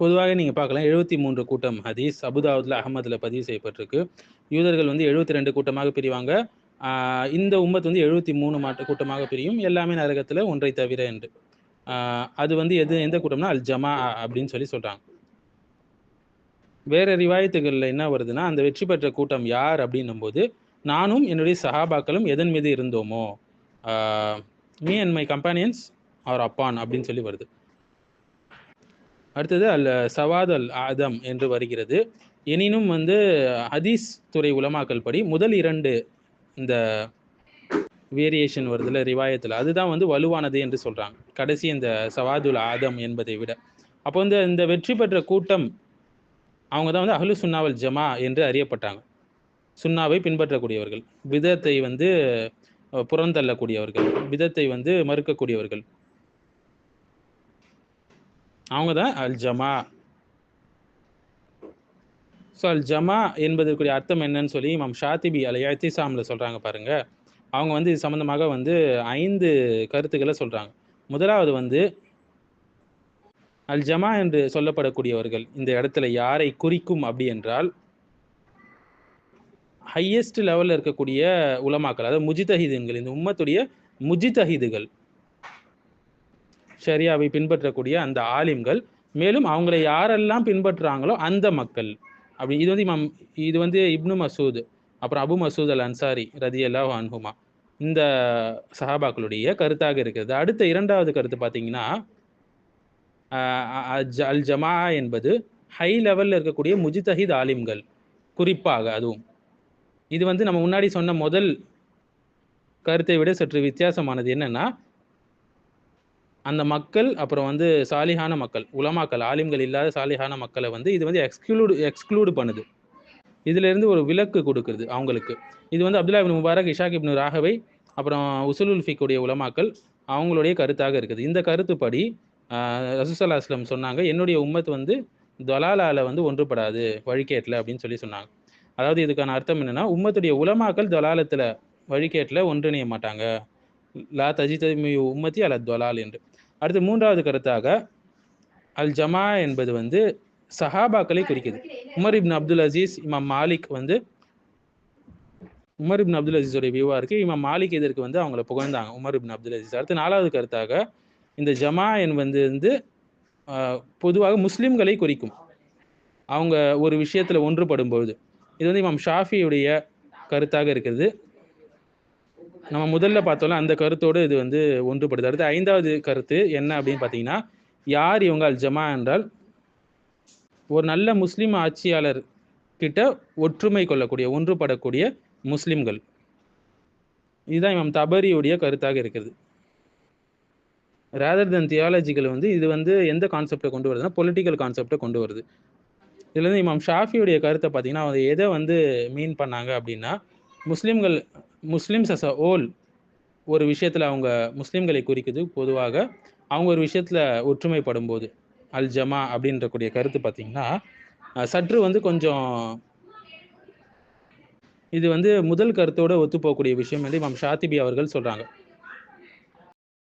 பொதுவாக நீங்கள் பார்க்கலாம் எழுபத்தி மூன்று கூட்டம் ஹதீஸ் அபுதாவுதில் அகமதில் பதிவு செய்யப்பட்டிருக்கு. யூதர்கள் வந்து எழுபத்தி ரெண்டு கூட்டமாக பிரிவாங்க. இந்த உம்மத் வந்து எழுபத்தி மூணு மாட்டு கூட்டமாக பிரியும். எல்லாமே நரகத்தில் ஒன்றை தவிர என்று. அது வந்து எது எந்த கூட்டம்னா அல் ஜமா அப்படின்னு சொல்லி சொல்கிறாங்க வேற ரிவாயத்துகளில் என்ன வருதுன்னா அந்த வெற்றி பெற்ற கூட்டம் யார் அப்படின்னும் போது நானும் என்னுடைய சஹாபாக்களும் எதன் மீது இருந்தோமோ me and my companions are upon அப்படின்னு சொல்லி வருது. அடுத்தது அல் சவாத் அல் ஆதம் என்று வருகிறது. எனினும் வந்து ஹதீஸ் துறை உலமாக்கல் படி முதல் இரண்டு இந்த வேரியேஷன் வருதுல ரிவாயத்தில் அதுதான் வந்து வலுவானது என்று சொல்கிறாங்க கடைசி இந்த சவாதுல் ஆதம் என்பதை விட. அப்போ வந்து இந்த வெற்றி பெற்ற கூட்டம் அவங்க தான் வந்து அஹ்லு சுன்னாவல் ஜமா என்று அறியப்பட்டாங்க. சுன்னாவை பின்பற்றக்கூடியவர்கள். விதத்தை வந்து புறந்தள்ளக்கூடியவர்கள். விதத்தை வந்து மறுக்கக்கூடியவர்கள். அவங்க தான் அல் ஜமா ஸோ அல் ஜமா என்பதற்குரிய அர்த்தம் என்னன்னு சொல்லி இமாம் ஷாத்திபி அல் இத்திசாமில் சொல்கிறாங்க பாருங்க. அவங்க வந்து இது சம்மந்தமாக வந்து ஐந்து கருத்துக்களை சொல்கிறாங்க முதலாவது வந்து அல் ஜமா என்று சொல்லப்படக்கூடியவர்கள் இந்த இடத்துல யாரை குறிக்கும் அப்படி என்றால் ஹையஸ்ட் லெவலில் இருக்கக்கூடிய உலமாக்கள் அதாவது முஜிதஹிதுங்கள் இந்த உம்மத்துடைய முஜிதஹிதுகள் ஷரியாவை பின்பற்றக்கூடிய அந்த ஆலிம்கள். மேலும் அவங்களை யாரெல்லாம் பின்பற்றுறாங்களோ அந்த மக்கள். அப்படி இது வந்து இமாம் இது வந்து இப்னு மசூத் அப்புறம் அபு மசூத் அல் அன்சாரி ரதி அல்லாஹ் அன்ஹுமா. இந்த சஹாபாக்களுடைய கருத்தாக இருக்கிறது. அடுத்த இரண்டாவது கருத்து பார்த்தீங்கன்னா அல் ஜமா என்பது ஹை லெவலில் இருக்கக்கூடிய முஜிதஹித் ஆலிம்கள். குறிப்பாக அதுவும். இது வந்து நம்ம முன்னாடி சொன்ன முதல் கருத்தை விட சற்று வித்தியாசமானது என்னன்னா அந்த மக்கள் அப்புறம் வந்து சாலிஹான மக்கள் உலமாக்கள் ஆலிம்கள் இல்லாத சாலிஹான மக்களை வந்து இது வந்து எக்ஸ்க்ளூடு எக்ஸ்க்ளூடு பண்ணுது. இதுலேருந்து ஒரு விலக்கு கொடுக்குறது அவங்களுக்கு. இது வந்து Abdullah ibn Mubarak Ishaq ibn ராகவை அப்புறம் உசுலுல் ஃபிக்குடைய உலமாக்கள் அவங்களுடைய கருத்தாக இருக்குது. இந்த கருத்துப்படி ரசூசல்லா அஸ்லம் சொன்னாங்க என்னுடைய உம்மத் வந்து தொலாலால வந்து ஒன்றுபடாது வழிகேட்டில் அப்படின்னு சொல்லி சொன்னாங்க. அதாவது இதுக்கான அர்த்தம் என்னென்னா உம்மத்துடைய உலமாக்கள் தொலாலத்தில் வழிகேட்டில் ஒன்றிணைய மாட்டாங்க. லா தஜிதமி உம்மத்தி அல தொலால் என்று. அடுத்து மூன்றாவது கருத்தாக அல் ஜமா என்பது வந்து சஹாபாக்களை குறிக்குது. உமர் இப்னு அப்துல் அசீஸ் இமாம் மாலிக் வந்து உமர் இப்னு அப்துல் அசீஸோடைய வியூவாக இருக்கு. இமாம் மாலிக் இதற்கு வந்து அவங்கள புகழ்ந்தாங்க உமர் இப்னு அப்துல் அசீஸ். அடுத்து நாலாவது கருத்தாக இந்த ஜமா என் வந்து பொதுவாக முஸ்லிம்களை குறிக்கும். அவங்க ஒரு விஷயத்தில் ஒன்றுபடும் பொழுது இது வந்து இமாம் ஷாஃபியுடைய கருத்தாக இருக்கிறது. நம்ம முதல்ல பார்த்தோம்ல அந்த கருத்தோடு இது வந்து ஒன்றுபடுது. அடுத்து ஐந்தாவது கருத்து என்ன அப்படின்னு பார்த்தீங்கன்னா யார் இவங்க அல் ஜமா என்றால் ஒரு நல்ல முஸ்லீம் ஆட்சியாளர் கிட்ட ஒற்றுமை கொள்ளக்கூடிய ஒன்றுபடக்கூடிய முஸ்லிம்கள். இதுதான் இமாம் தபரியுடைய கருத்தாக இருக்கிறது ரேதர் தன் தியாலஜிக்கல் வந்து இது வந்து எந்த கான்செப்டை கொண்டு வருதுன்னா பொலிட்டிக்கல் கான்செப்டை கொண்டு வருது. இதுலேருந்து இமாம் ஷாஃபியுடைய கருத்தை பார்த்தீங்கன்னா அவங்க எதை வந்து மீன் பண்ணாங்க அப்படின்னா முஸ்லீம்கள் முஸ்லிம்ஸ் அஸ் அ ஓல் ஒரு விஷயத்தில் அவங்க முஸ்லீம்களை குறிக்குது. பொதுவாக அவங்க ஒரு விஷயத்தில் ஒற்றுமைப்படும் போது அல் ஜமா அப்படின்றக்கூடிய கருத்து பார்த்தீங்கன்னா சற்று வந்து கொஞ்சம் இது வந்து முதல் கருத்தோட ஒத்துப்போகக்கூடிய விஷயம் என்று இமாம் ஷாத்திபி அவர்கள் சொல்கிறாங்க